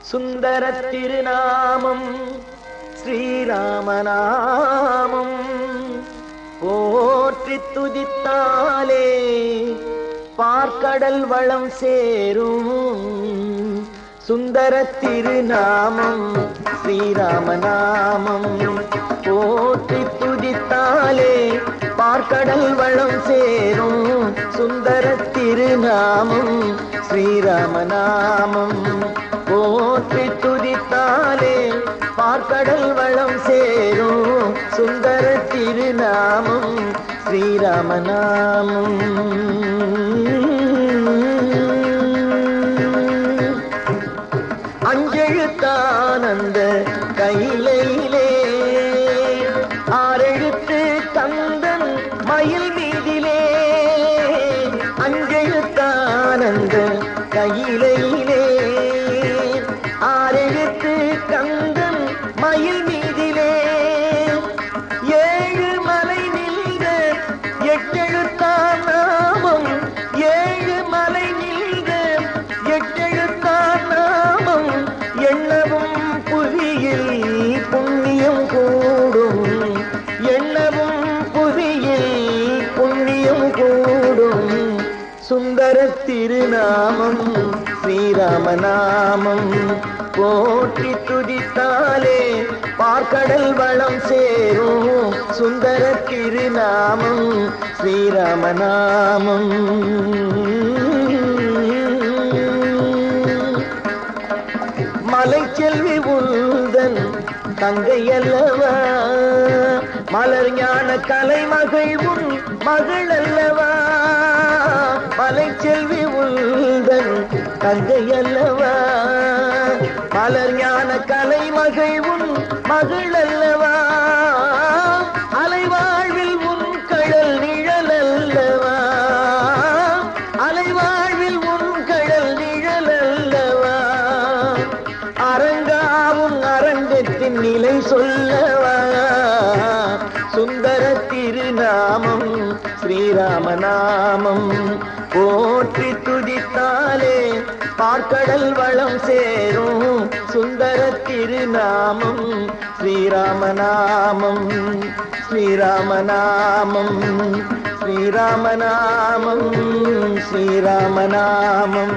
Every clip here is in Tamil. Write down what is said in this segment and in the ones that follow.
சுந்தர திருநாமம் ஸ்ரீராமநாமம். போற்றி துதித்தாலே பார்க்கடல் வளம் சேரும். சுந்தர திருநாமம் ஸ்ரீராமநாமம். போ கடல் வளம் சேரும். சுந்தர திருநாமம் ஸ்ரீராமநாமம். போற்றி துதித்தாலே பார்க்கடல் வளம் சேரும். சுந்தர திருநாமம் ஸ்ரீராமநாமம். கையிலே திருநாமம் ஸ்ரீராமநாமம். போற்றி துதித்தாலே பார்க்கடல் வளம் சேரும். சுந்தர திருநாமம் ஸ்ரீராமநாமம். மலை செல்வி உந்தன் தங்கை அல்லவா? மலர் ஞான கலைமகள் உன் மகள் அல்லவா? மலை செல்வி உந்தன் தங்கை அல்லவா? மலர் ஞான கலைமகள் உன் மகள் அல்லவா? அலைவாழ்வில் உன் கடல் நிழல் அல்லவா? அலைவாழ்வில் உன் கடல் நிழல் அல்லவா? அரங்காவும் அரங்கத்தின் நிலை சொல்ல சுந்தர திருநாமம் ஸ்ரீராமநாமம் போற்றி துதித்தாலே பார்க்கடல் வளம் சேரும். சுந்தர திருநாமம் ஸ்ரீராமநாமம் ஸ்ரீராமநாமம் ஸ்ரீராமநாமம் ஸ்ரீராமநாமம்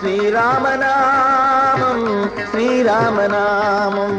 ஸ்ரீராமநாமம் ஸ்ரீராமநாமம்